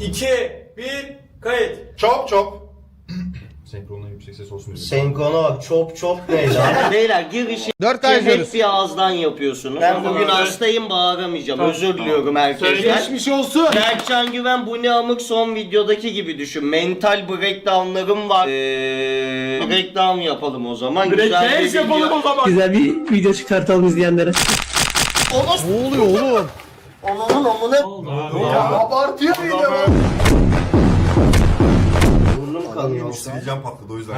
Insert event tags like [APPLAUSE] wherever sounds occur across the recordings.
2, 1, kayıt. Çop çop. Senkronla yüksek ses olsun diye. Senkrona bak çop çop ne lan? [LAUGHS] Beyler girişi Dört ay hep bir ağızdan yapıyorsunuz. Ben bugün hastayım bağıramayacağım. Özür diliyorum herkesten. Geçmiş olsun. Berkcan Güven bu ne amık son videodaki gibi düşün. Mental breakdownlarım var. Eee breakdown yapalım o zaman. Güzel bir Breakdance video. yapalım o zaman. Güzel bir video çıkartalım izleyenlere. Ne oluyor oğlum? Ananın amına. Ya abartıyor yine lan. Burnum kanıyor. Sivilcem patladı o yüzden.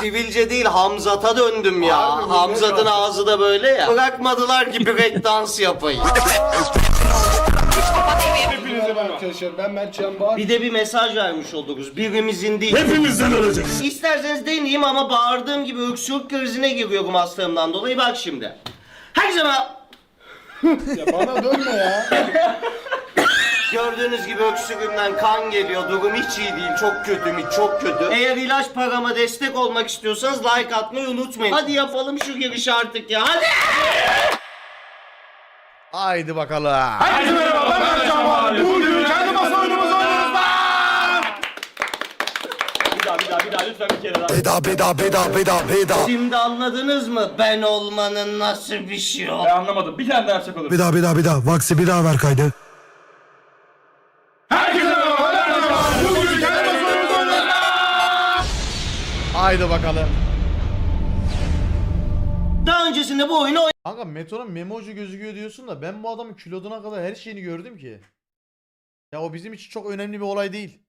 Sivilce değil Hamzat'a döndüm ya. Hamzat'ın ağzı da böyle ya. Bırakmadılar ki breakdance yapayım. Hepinize merhaba arkadaşlar. Ben Mert Can Bağır. Bir de bir mesaj vermiş oluruz. Birimizin değil. Hepimizden olacak. İsterseniz deneyeyim ama bağırdığım gibi öksürük krizine giriyorum hastalığımdan dolayı. Bak şimdi. Herkese merhaba. Ya bana dönme ya. [LAUGHS] Gördüğünüz gibi öksürüğümden kan geliyor. Durum hiç iyi değil. Çok kötü çok kötü. Eğer ilaç parama destek olmak istiyorsanız like atmayı unutmayın. Hadi yapalım şu girişi artık ya. Hadi. Haydi bakalım. Herkese merhaba. Ben Mert Can Bağır. Bugün kendi masa oyunumuzu oynuyoruz lan. Beda beda beda beda beda. Şimdi anladınız mı? Ben olmanın nasıl bir şey? Ben anlamadım. Bir tane daha olur. Beda beda beda. Vaksi bir daha ver kaydı. Herkese merhaba. Ben. Bugün kendi lan. Haydi bakalım. Daha öncesinde bu oyunu Kanka Meto'nun memoji gözüküyor diyorsun da ben bu adamın kiloduna kadar her şeyini gördüm ki. Ya o bizim için çok önemli bir olay değil.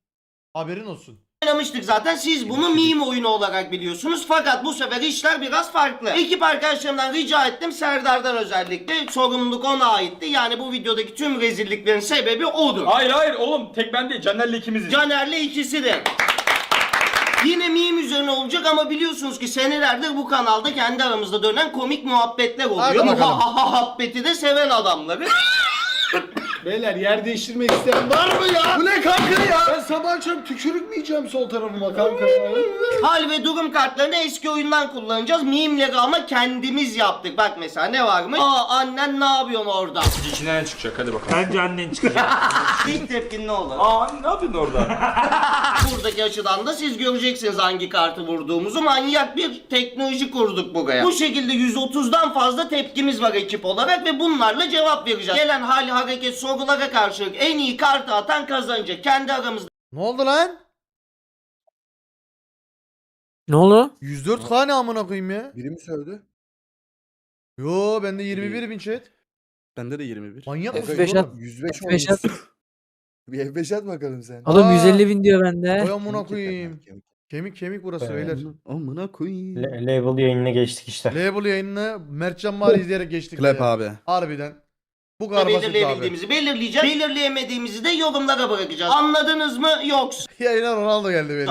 Haberin olsun. Oynamıştık zaten. Siz bunu meme oyunu olarak biliyorsunuz. Fakat bu sefer işler biraz farklı. Ekip arkadaşlarımdan rica ettim. Serdar'dan özellikle. Sorumluluk ona aitti. Yani bu videodaki tüm rezilliklerin sebebi odur. Hayır hayır oğlum tek ben değil Caner'le ikimiziz. Caner'le ikisi de. Yine meme üzerine olacak ama biliyorsunuz ki senelerdir bu kanalda kendi aramızda dönen komik muhabbetler oluyor. Hadi bakalım. ha ha ha muhabbeti de seven adamları. Beyler yer değiştirmek isteyen var mı ya? Bu ne kanka ya? Sabah akşam tükürük mü yiyeceğim sol tarafıma kanka ya? Hal ve durum kartlarını eski oyundan kullanacağız. Meme'leri ama kendimiz yaptık. Bak mesela ne varmış? Aa annen ne yapıyorsun orada? İçinden çıkacak hadi bakalım. Bence annen çıkacak. [LAUGHS] İlk tepkin ne olur? Aa ne yapıyorsun orada? [LAUGHS] Buradaki açıdan da siz göreceksiniz hangi kartı vurduğumuzu. Manyak bir teknoloji kurduk buraya. Bu şekilde 130'dan fazla tepkimiz var ekip olarak ve bunlarla cevap vereceğiz. Gelen hal, hareket, sorulara karşılık en iyi kartı atan kazanacak. Kendi aramızda Ne oldu lan? ne oldu? 104k ne amına koyayım ya? Biri mi sövdü? Yo bende 21 bin chat. Bende de 21. Manyak F5 mısın at. oğlum? 105 F5 at. olmuş. [LAUGHS] Bir F5 at bakalım sen. Oğlum Aa. 150 bin diyor bende. Koy amına koyayım. kemik. Kemik burası beyler. Amına koyayım. Label yayınına geçtik işte. Label yayınını Mertcan var izleyerek geçtik. Clap ya. abi. Harbiden. Bu kadar basit abi. belirleyebildiğimizi belirleyeceğiz. Belirleyemediğimizi de yorumlara bırakacağız. Anladınız mı? Yoksa. [LAUGHS] Yayına Ronaldo geldi benim.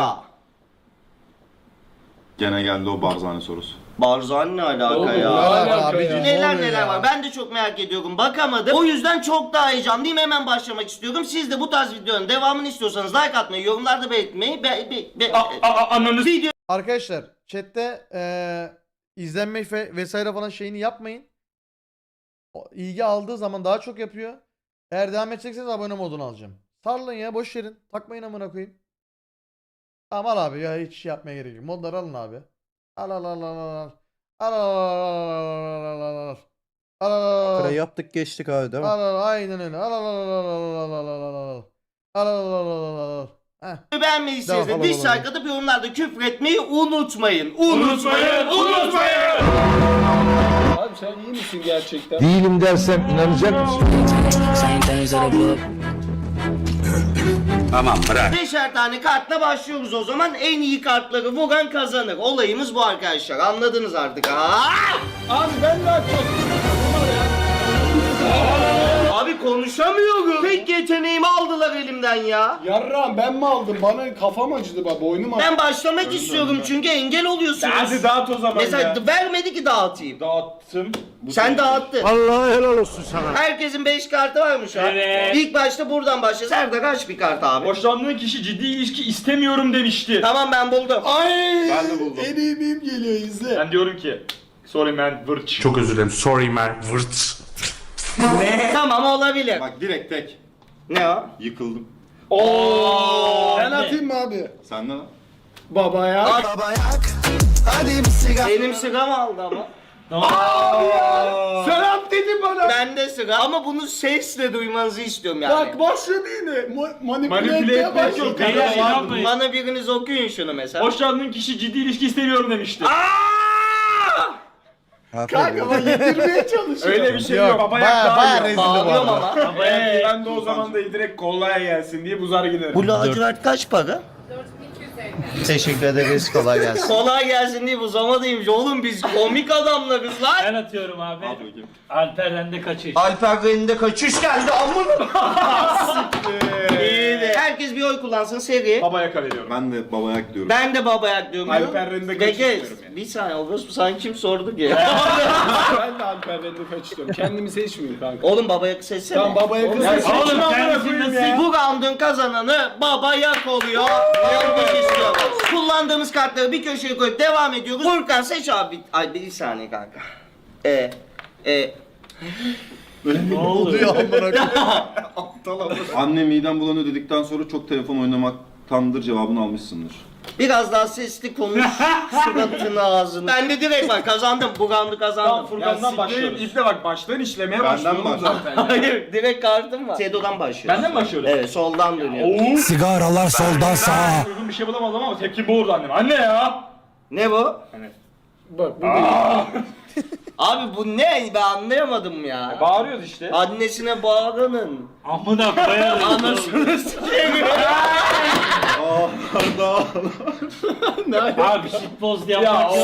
Gene geldi o barzane sorusu. Barzan ne alaka Oğlum, ya? ne alaka abicim, ya? ne Neler oluyor neler ya? var. Ben de çok merak ediyorum. Bakamadım. O yüzden çok daha heyecanlıyım. Hemen başlamak istiyorum. Siz de bu tarz videonun devamını istiyorsanız like atmayı, yorumlarda belirtmeyi, be, be, be, Ananı video Arkadaşlar chatte eee izlenme fe- vesaire falan şeyini yapmayın. İlgi aldığı zaman daha çok yapıyor. Eğer devam edecekseniz abone modunu alacağım. Sarılın ya boş verin. Takmayın amına koyayım. Tamam al abi ya hiç şey yapmaya gerek yok. Modları alın abi. Al al al al al al. Al al al al al al al. Al al al Kıra al. yaptık geçtik abi değil mi? Al al aynen öyle. Al al al al al al al al al al al. Al al al al al al. Heh. beğenmediyseniz de tamam, atıp yorumlarda küfür etmeyi unutmayın. Unutmayın. Unutmayın. Sen iyi misin gerçekten? Değilim dersem inanacak mısın? Beşer tane kartla başlıyoruz o zaman. En iyi kartları vuran kazanır. Olayımız bu arkadaşlar. Anladınız artık. Aa! Abi ben daha çok... Abi konuşamıyorum. Tek yeteneğimi aldılar elimden ya. Yarram ben mi aldım? Bana kafam acıdı bak boynum acıdı. Ben başlamak istiyorum çünkü engel oluyorsunuz. Hadi dağıt o zaman Mesela ya. vermedi ki dağıtayım. Dağıttım. Bu Sen dağıttın. Allah helal olsun sana. Herkesin 5 kartı var mı şu an? Evet. İlk başta buradan başla. Serdar aç bir kart abi. Hoşlandığın kişi ciddi ilişki istemiyorum demişti. Tamam ben buldum. Ay! Ben de buldum. En iyi meme geliyor izle. Ben diyorum ki Sorry man vırç. Çok özür dilerim. Sorry man. Vırt. Tamam olabilir. Bak direkt tek. Ne o? Yıkıldım. Oo. Ben atayım mı abi? Sen ne lan? Babaya. Benim sıram aldı ama. Selam dedi bana. Ben de sıra ama bunu sesle duymanızı istiyorum yani. Bak başladı yine. Mo- manipüle, Manipüle etmeye etmek başladı. yok. Beyler Kadar var. inanmayın. Bana biriniz okuyun şunu mesela. Hoşlandığın kişi ciddi ilişki istemiyorum demişti. Kanka bak yedirmeye çalışıyor. Öyle bir şey Yok, yok. Baba baya- yak baya daha rezil bu arada. ama. Baba ben de o zaman da direkt kollaya gelsin diye buzar giderim. Bu lacivert kaç para? Teşekkür ederiz kolay gelsin. [LAUGHS] kolay gelsin diye bu zamanıymış oğlum biz komik adamlarız lan. Ben atıyorum abi. Alper'den de kaçış. Alper Bey'in de kaçış geldi amına. [LAUGHS] İyi de. Herkes bir oy kullansın seri. Baba yaka veriyorum. Ben de babayak diyorum. Ben de baba ayak diyorum. Alper Rende Peki, diyorum yani. Bir saniye Orospu sen kim sordu ki? ben de [LAUGHS] Alper'den de kaçıyorum. Kendimi seçmiyorum kanka. Oğlum baba yak seçsene. Tamam babaya kız. Ya oğlum kendisi nasıl? Bu round'un kazananı baba yak oluyor. Alkış istiyoruz. Kullandığımız kartları bir köşeye koyup devam ediyoruz. Furkan seç abi. Ay bir saniye kanka. E e Ne oluyor? [LAUGHS] [LAUGHS] Anne midem bulanıyor dedikten sonra çok telefon oynamaktandır cevabını almışsındır. Biraz daha sesli konuş. [LAUGHS] Suratını ağzını. Ben de direkt bak kazandım. Bu round'u kazandım. Tamam Furkan'dan başlıyoruz. İple bak baştan işlemeye Benden başla. zaten. ya. [LAUGHS] Hayır direkt kartım var. Sedo'dan başlıyoruz. Benden mi başlıyoruz? Evet soldan dönüyoruz. Oo. Sigaralar soldan sağa. Uygun bir şey bulamadım ama tepki bu oldu annem. Anne ya. Ne bu? Bak bu Abi bu ne? Ben anlayamadım ya. Bağırıyoruz işte. Annesine bağlanın. Amına koyarım. Anasını [LAUGHS] sikeyim. [LAUGHS] Abi shitpost Ya yapmak o-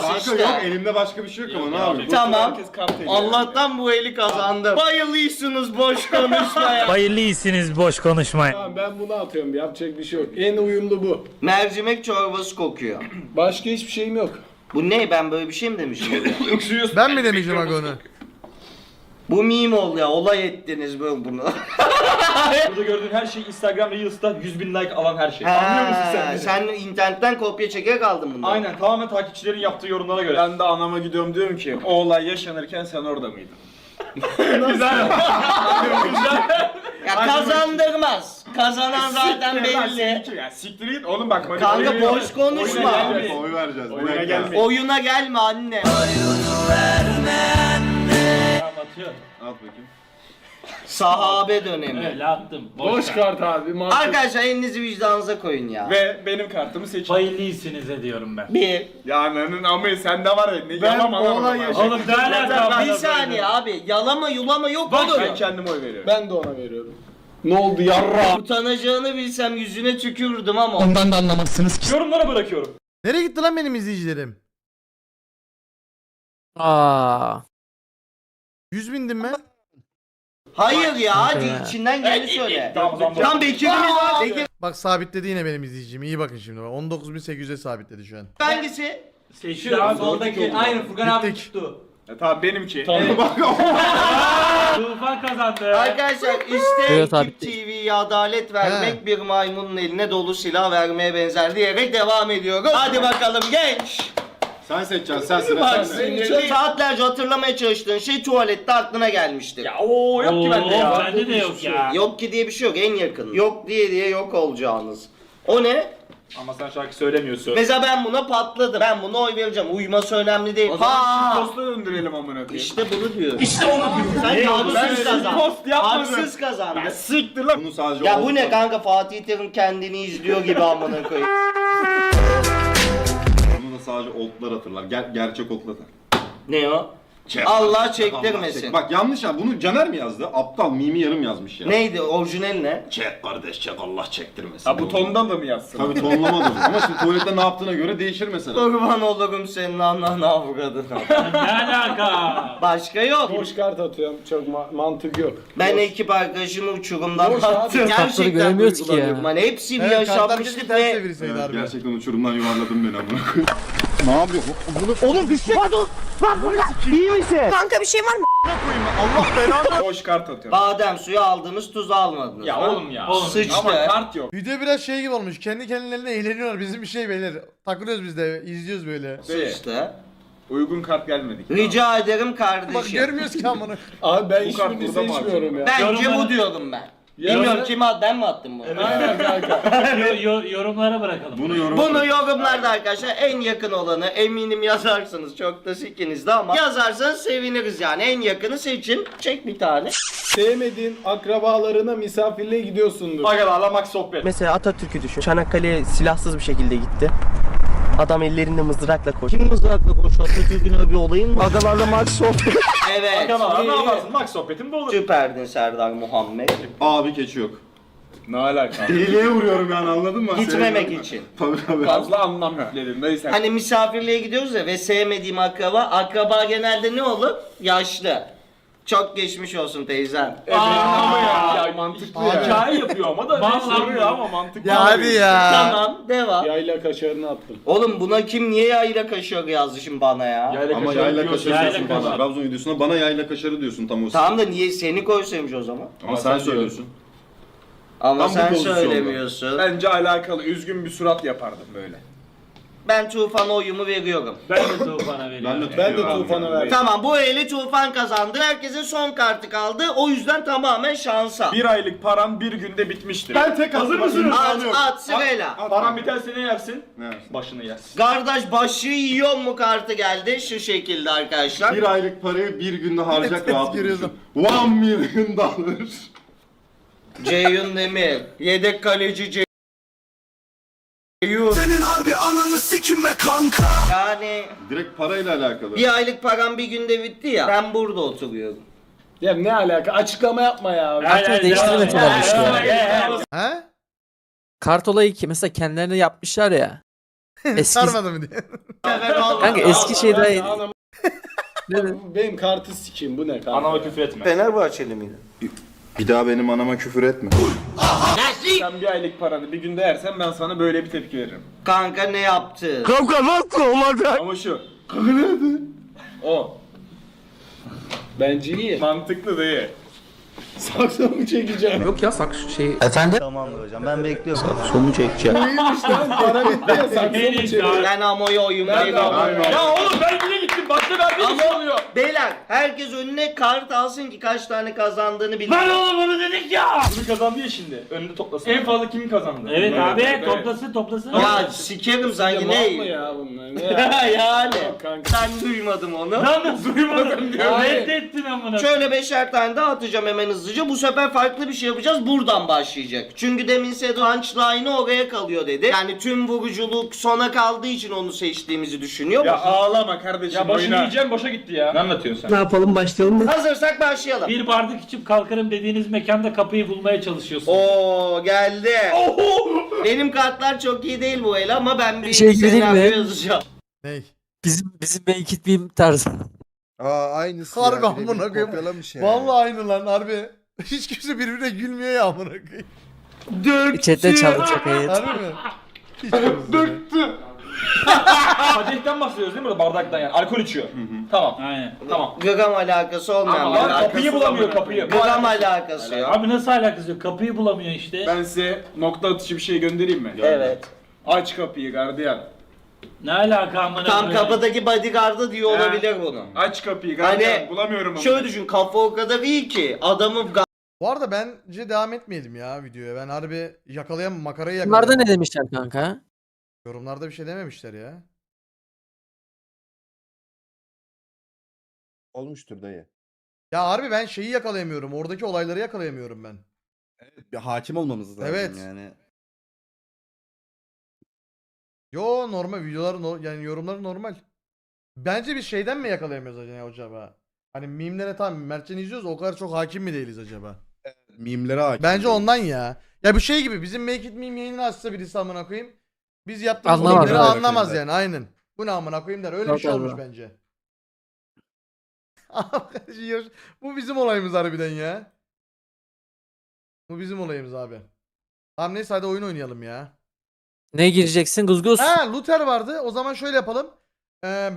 Kanka sıçtı. yok elimde başka bir şey yok ama ne yapayım? Tamam. Herkes. Allah'tan bu eli kazandım. Bayılıyorsunuz boş konuşmaya. Hayırlı iyisiniz boş konuşmayın. Tamam ben bunu atıyorum. Yapacak bir şey yok. En uyumlu bu. Mercimek çorbası kokuyor. Başka hiçbir şeyim yok. Bu ne? Ben böyle bir şey mi demişim? [LAUGHS] Öksürüyorsun. Ben mi demişim aga onu? bu meme oldu ya. Olay ettiniz böyle bunu. [LAUGHS] Burada gördüğün her şey Instagram Reels'ta 100 bin like alan her şey. Anlıyor musun sen? Ha, beni? sen internetten kopya çekerek aldın bunu. Aynen tamamen takipçilerin yaptığı yorumlara göre. Ben de anama gidiyorum diyorum ki o olay yaşanırken sen orada mıydın? Güzel. Güzel. Ya kazandırmaz. Kazanan zaten Siktir lan, belli. siktir. Ya siktir git oğlum bak. böyle Kanka oyuna- boş konuşma. oyuna gelmeyin. oy vereceğiz. Oyuna dakika. gelmeyin. Oyuna gelme anne. Tamam atıyor. At bakayım. Sahabe dönemi. Öyle attım. Boş kart abi. mantık. Arkadaşlar elinizi vicdanınıza koyun ya. Ve benim kartımı seçin. Hayırlı iyisiniz ediyorum ben. Bir. Ya ananın amı sende var ya. Ne Ben yalan anlamadım. yaşadım. Oğlum ne alaka? Bir saniye abi. Yalama yulama yok Bak ben kendime oy veriyorum. Ben de ona veriyorum. Ne oldu yarra? Utanacağını bilsem yüzüne tükürdüm ama. Ondan da anlamazsınız ki. Yorumlara bırakıyorum. Nereye gitti lan benim izleyicilerim? Aa. 100 bindim ben. Hayır ya hadi içinden geleni söyle. Tamam, tamam. Lan Bekir'imiz var. Bekir Bak sabitledi yine benim izleyicim. İyi bakın şimdi. bak. 19.800'e sabitledi şu an. hangisi? Seçiyorum. Soldaki aynı Furkan Bittik. E, tamam benimki. Tamam. Bak [LAUGHS] Tufan kazandı. Arkadaşlar işte Evet abi. TV'ye adalet vermek He. bir maymunun eline dolu silah vermeye benzer diyerek devam ediyoruz. Hadi bakalım genç. Sen seçeceksin sen sıra Bak sende. senin saatlerce hatırlamaya çalıştığın şey tuvalette aklına gelmiştir. Ya o yok ki bende ya. Bende de yok ya. Yok ki diye bir şey yok en yakın. Yok diye diye yok olacağınız. O ne? Ama sen şarkı söylemiyorsun. Mesela ben buna patladım. Ben buna oy vereceğim. Uyuması önemli değil. O zaman Ha! shitpost'a döndürelim amına koyayım. İşte bunu diyor. İşte onu diyor. Sen Ben kazandın. shitpost yapmadım. Haksız kazandın. Siktir lan. Bunu sadece Ya bu ne kanka Fatih Terim kendini izliyor gibi amına koyayım. Sadece oldlar hatırlar. Ger- gerçek oldlar. Ne o? Çek. Allah Allah çektirmesin. çek. Bak yanlış ya. Bunu Caner mi yazdı? Aptal mimi yarım yazmış ya. Neydi orijinal ne? Çek kardeş çek Allah çektirmesin. Ha bu tondan da mı yazsın? Tabii tonlamadım. Ama şimdi tuvalette ne yaptığına göre değişir mesela. Kurban olurum senin ananı avradına. Ne alaka? Başka yok. Boş kart atıyorum. Çok ma- mantık yok. Ben ekip arkadaşımı uçurumdan Boş abi. attım. Kartları Gerçekten göremiyoruz ki ya. duygulanıyorum. Hani hepsi bir yaşanmışlık ve çevirseydi Evet, gerçekten uçurumdan yuvarladın beni amına koyayım. [LAUGHS] Boş kart atıyorum. badem suyu aldınız tuzu almadınız. Ya Ha? oğlum ya. Sıçtı. Ama kart yok. Video biraz şey gibi olmuş. Kendi kendilerine eğleniyorlar. Bizim bir şey beyler. Takılıyoruz biz de. izliyoruz böyle. Sıçtı. Uygun kart gelmedik. Rica ederim Bak kardeşim. görmüyoruz ki amına. [LAUGHS] Abi ben Bu kart hiçbirini burada mı seçmiyorum ya. Bence Yorumlara- bu diyorum ben. Bilmiyorum kime at ben mi attım bunu? Aynen kanka. [LAUGHS] Yo- yo- yorumlara bırakalım. Bunu yorum. Bunu yorumlarda arkadaşlar en yakın olanı eminim yazarsınız çok da sikinizde ama yazarsanız seviniriz yani en yakını seçin çek bir tane. Sevmediğin akrabalarına misafirliğe gidiyorsundur. Agalarla max sohbet. Mesela Atatürk'ü düşün. Çanakkale'ye silahsız bir şekilde gitti. Adam ellerinde mızrakla koşuyor. Kim mızrakla konuşuyor Atatürk'ün bir olayın mı? Agalarla max sohbet. [LAUGHS] Evet. Agalarla ne yaparsın? Max sohbetin bu olur. Süperdin Serdar Muhammed. Abi keçi yok. Ne alaka? Deliliğe vuruyorum yani anladın mı? Gitmemek için. Tabii tabii. Fazla anlam yükledin dayı sen. Hani misafirliğe gidiyoruz ya ve sevmediğim akraba. Akraba genelde ne olur? Yaşlı. Çok geçmiş olsun teyzem. Evet ama ya, ya mantıklı ya. Hikaye yapıyor ama da Vallahi ne soruyor ama mantıklı. Ya hadi ya. Tamam devam. Yayla kaşarını attım. Oğlum buna kim niye yayla kaşıyor yazdı şimdi bana ya? Yayla Ama kaşarı yayla kaşarı Yayla diyorsun bana. kaşarı. Trabzon videosunda bana yayla kaşarı diyorsun tam o Tamam da niye seni koysaymış o zaman? Ama sen söylüyorsun. Ama Tam bu sen pozisyonda. söylemiyorsun. Ben, Bence alakalı üzgün bir surat yapardım böyle. Tufan'a oyumu veriyorum. Ben de Tufan'a veriyorum. Ben de Ben. Tufan'a verdim. Tamam bu eli Tufan kazandı. Herkesin son kartı kaldı. O yüzden tamamen şansa. Bir aylık paran bir günde bitmiştir. Ben tek Hazır mısınız? At at sırayla. Paran biterse ne yersin? Ne yersin? Başını yersin. Kardeş başı yiyor mu kartı geldi şu şekilde arkadaşlar. Bir aylık parayı bir günde harcayacak [LAUGHS] düşün. One million dollar. Ceyhun Demir. Yedek kaleci Ceyhun. Sikime kanka. Yani Direkt parayla alakalı. bir aylık param bir günde bitti ya. Ben burada oturuyorum. Ya ne alaka? Açıklama yapma ya. Hayır, değiştirme falan hayır, işte. He? Kart olayı ki mesela kendilerine yapmışlar ya. [LAUGHS] Eski Sarmadı mı diye. kanka eski şeyde Anam- Benim kartı sikeyim bu ne kanka? Anama küfür etme. Fenerbahçeli miydi? Bir daha benim anama küfür etme. Sen bir aylık paranı bir günde yersen ben sana böyle bir tepki veririm. Kanka ne yaptı? Kanka nasıl olacak? Ama şu. O. Bence iyi. Mantıklı değil. Saksımı çekeceğim. Yok ya sak şey. Tamamdır hocam ben bekliyorum. Sonu çekeceğim. İyiymiş lan para bitti ya saksımı Neydi çekeceğim. Ben Amo'ya oyun. Ya oğlum ben bile gittim. Başta verdiğim Ama- şey oluyor. Beyler herkes önüne kart alsın ki kaç tane kazandığını bilsin. Lan oğlum onu dedik ya. Kimi kazandı ya şimdi? Önünde toplasın. En fazla kim kazandı? Evet abi evet. toplasın toplasın. Ya sikerim sanki ne? ya bunlar? [LAUGHS] Yani. Kanka. Ben duymadım onu. Lan nasıl duymadın. Reddettin amına. Şöyle beşer tane daha atacağım hemen hızlıca. Bu sefer farklı bir şey yapacağız. Buradan başlayacak. Çünkü demin Sedo punchline'ı oraya kalıyor dedi. Yani tüm vuruculuk sona kaldığı için onu seçtiğimizi düşünüyor. Ya ağlama kardeşim. Ya başını oyna. yiyeceğim, boşa gitti ya. Ne anlatıyorsun sen? Ne yapalım başlayalım mı? Hazırsak başlayalım. Bir bardak içip kalkarım dediğiniz mekanda kapıyı bulmaya çalışıyorsun. Oo geldi. Benim kartlar çok iyi değil bu el ama ben bir şey gireyim senaryo mi? yazacağım. Ney? Bizim bizim make it meme tarzı. Aa aynısı Harbi ya. amına birebir koyayım. Kopyalamış ya. Vallahi aynı lan harbi. [LAUGHS] Hiç kimse birbirine gülmüyor ya amına koyayım. Chatte çalacak evet. Harbi mi? Hiç kimse. [LAUGHS] Kadehten bahsediyoruz değil mi? burada? Bardaktan yani. Alkol içiyor. Tamam. Aynen. Tamam. Gram alakası olmayan Ama bir alakası kapıyı bulamıyor kapıyı. Gram alakası yok. Abi nasıl alakası yok? Kapıyı bulamıyor işte. Ben size nokta atışı bir şey göndereyim mi? Evet. Aç kapıyı gardiyan. Ne alaka amına Tam koyayım? kapıdaki bodyguard'ı diyor He. olabilir bunu. Aç kapıyı gardiyan. Hani Bulamıyorum onu. Şöyle düşün kafa o kadar iyi ki adamı Bu arada bence devam etmeyelim ya videoya. Ben harbi yakalayamam makarayı Bunlarda ne demişler kanka? Yorumlarda bir şey dememişler ya. Olmuştur dayı. Ya harbi ben şeyi yakalayamıyorum. Oradaki olayları yakalayamıyorum ben. Bir hakim olmamız lazım Evet. yani. Yo normal videoları no- yani yorumları normal. Bence biz şeyden mi yakalayamıyoruz acaba acaba? Hani mimlere tam Mertcan izliyoruz o kadar çok hakim mi değiliz acaba? Mimlere hakim. Bence ondan ya. Ya bu şey gibi bizim Make It Meme yayını açsa birisi amına koyayım. Biz yaptığımız Anlamaz mimleri abi. anlamaz yani aynen. Bu ne amına koyayım der. Öyle bir Yok şey abi. olmuş bence. [LAUGHS] bu bizim olayımız harbiden ya. Bu bizim olayımız abi. Tamam neyse hadi oyun oynayalım ya. Ne gireceksin? Guzguz. Ha Luther vardı. O zaman şöyle yapalım. Ee,